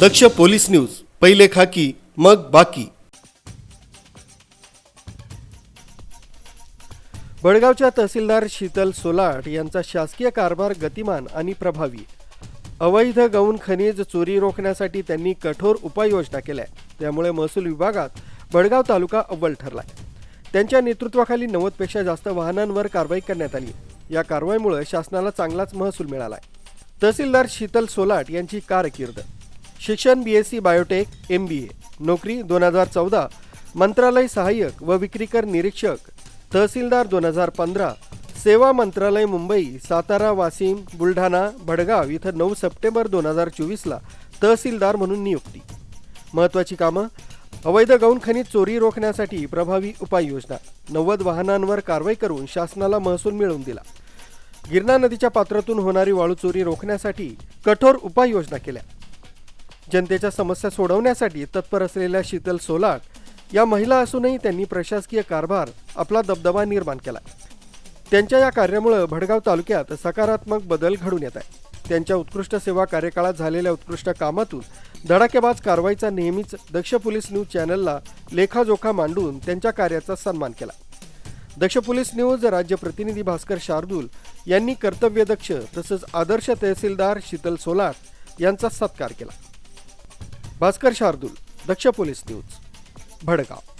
दक्ष police news पहिले खाकी मग बाकी. बडगावच्या तहसीलदार शीतल सोलाट यांचा शासकीय कारभार गतिमान आणि प्रभावी. अवैध गौण खनिज चोरी रोखण्यासाठी त्यांनी कठोर उपाययोजना केल्या. त्यामुळे महसूल विभागात बडगाव तालुका अव्वल ठरलाय. त्यांच्या नेतृत्वाखाली नव्वदपेक्षा जास्त वाहनांवर कारवाई करण्यात आली. या कारवाईमुळे शासनाला चांगलाच महसूल मिळालाय. तहसीलदार शीतल सोलाट यांची कारकीर्द. शिक्षण B S C biotech M B A नोकरी दोन हजार चौदा. मंत्रालय सहाय्यक व विक्रीकर निरीक्षक. तहसीलदार दोन हजार पंधरा. सेवा मंत्रालय मुंबई सातारा वाशिम बुलढाणा भडगाव इथं नऊ सप्टेंबर दोन हजार चोवीसला तहसीलदार म्हणून नियुक्ती. महत्त्वाची कामं अवैध गौण खनिज चोरी रोखण्यासाठी प्रभावी उपाययोजना. नव्वद वाहनांवर कारवाई करून शासनाला महसूल मिळवून दिला. गिरणा नदीच्या पात्रातून होणारी वाळू चोरी रोखण्यासाठी कठोर उपाययोजना केल्या. जनतेच्या समस्या सोडवण्यासाठी तत्पर असलेल्या शीतल सोलाट या महिला असूनही त्यांनी प्रशासकीय कारभार आपला दबदबा निर्माण केला त्यांच्या या कार्यामुळे भडगाव तालुक्यात सकारात्मक बदल घडून येत आहे त्यांच्या उत्कृष्ट सेवा कार्यकाळात झालेल्या उत्कृष्ट कामातून धडाकेबाज कारवाईचा नेहमीच दक्ष पोलीस न्यूज चॅनलला लेखाजोखा मांडून त्यांच्या कार्याचा सन्मान केला. दक्ष पोलीस न्यूज राज्य प्रतिनिधी भास्कर शार्दूल यांनी कर्तव्यदक्ष तसंच आदर्श तहसीलदार शीतल सोलाट यांचा सत्कार केला. Bhaskar Shardul Daksh police news Bhadgaon.